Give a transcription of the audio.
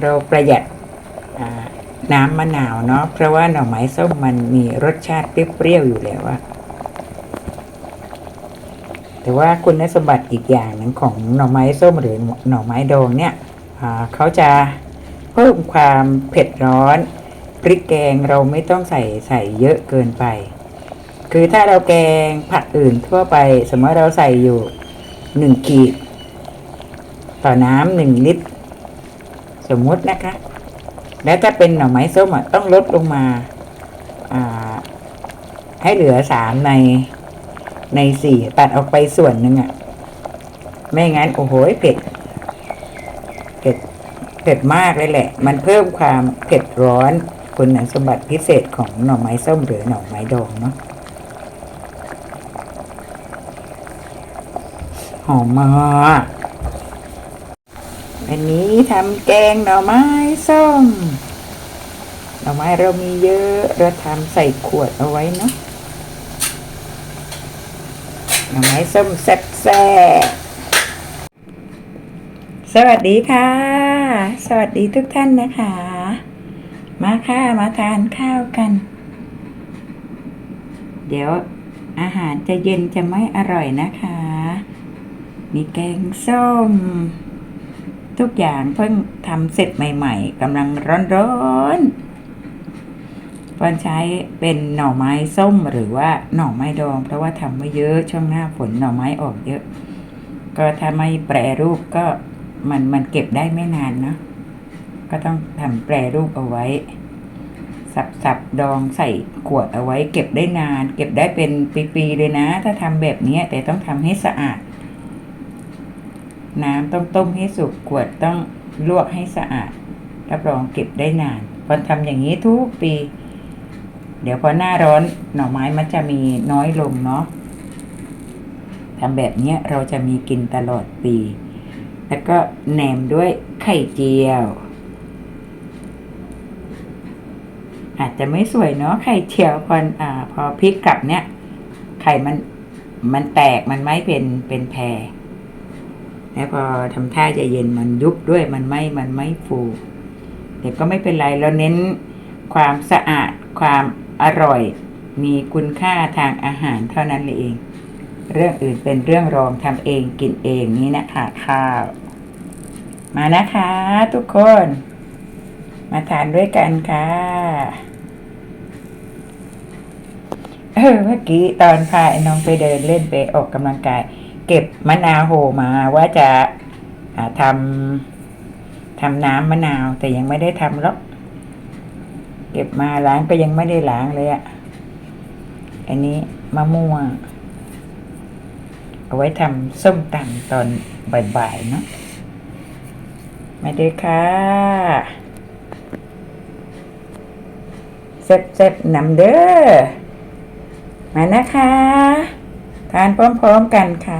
เราประหยัดน้ำมะนาวเนาะเพราะว่าหน่อไม้ส้มมันมีรสชาติเปรี้ยวๆอยู่แล้วอะแต่ว่าคุณสมบัติอีกอย่างหนึ่งของหน่อไม้ส้มหรือหน่อไม้ดองเนี่ยเขาจะเพิ่มความเผ็ดร้อนพริกแกงเราไม่ต้องใส่ใส่เยอะเกินไป คือถ้าเราแกงผักอื่นทั่วไป สมมติเราใส่อยู่หนึ่งขีด ต่อน้ำหนึ่งลิตร สมมุตินะคะ แล้วถ้าเป็นหน่อไม้ส้มอะต้องลดลงมาอ่าให้เหลือสามในในสี่ตัดออกไปส่วนหนึ่งอะ ไม่งั้น โอ้โหเผ็ดเผ็ดเผ็ดมากเลยแหละ มันเพิ่มความเผ็ดร้อนคุณสมบัติพิเศษของหน่อไม้ส้มหรือหน่อไม้ดองเนาะหอมมาก อันนี้ทำแกงหน่อไม้ส้ม หน่อไม้เรามีเยอะเราทำใส่ขวดเอาไว้เนาะ หน่อไม้ส้มแซ่บๆสวัสดีค่ะ สวัสดีทุกท่านนะคะ มาค่ะมาทานข้าวกัน เดี๋ยวอาหารจะเย็นจะไม่อร่อยนะคะ มีแกงส้ม ทุกอย่างเพิ่งทำเสร็จใหม่ ๆกำลังร้อนๆปอนใช้เป็นหน่อไม้ส้มหรือว่าหน่อไม้ดอง เพราะว่าทำไม่เยอะช่วงหน้าฝนหน่อไม้ออกเยอะ ก็ถ้าไม่แปรรูปก็มันมันเก็บได้ไม่นานเนาะก็ต้องทำแปรรูปเอาไว้ สับสับดองใส่ขวดเอาไว้ เก็บได้นาน เก็บได้เป็นปีๆเลยนะ ถ้าทำแบบนี้แต่ต้องทำให้สะอาด น้ำต้องต้มให้สุกขวดต้องลวกให้สะอาดรับรองเก็บได้นานพอทำอย่างนี้ทุกปี เดี๋ยวพอหน้าร้อนหน่อไม้มันจะมีน้อยลงเนาะทำแบบนี้เราจะมีกินตลอดปี แล้วก็แหนมด้วยไข่เจียว อาจจะไม่สวยเนาะไข่เจียวพออ่าพอพลิกกลับเนี่ย ไข่มันมันแตกมันไม่เป็นเป็นแพร แล้วพอทำท่าจะเย็นมันยุบด้วยมันไม่มันไม่ฟูแต่ก็ไม่เป็นไรเราเน้นความสะอาดความอร่อย มีคุณค่าทางอาหารเท่านั้นเอง เรื่องอื่นเป็นเรื่องรองทำเองกินเองนี่นะคะข้าว มานะคะ ทุกคน มาทานด้วยกันค่ะเออเมื่อกี้ตอนพาไอ้น้องไปเดินเล่นไปออกกำลังกาย เก็บมะนาวโหมาว่าจะาทำทำน้ำมะนาว แต่ยังไม่ได้ทำหรอกเก็บมาล้างก็ยังไม่ได้ล้างเลยอะอันนี้มะม่วง เอาไว้ทำส้มตำตอนบ่ายๆเนาะมาด้อค่ะเซ็บๆนำเด้อมานะคะ ทานพร้อมๆกันค่ะ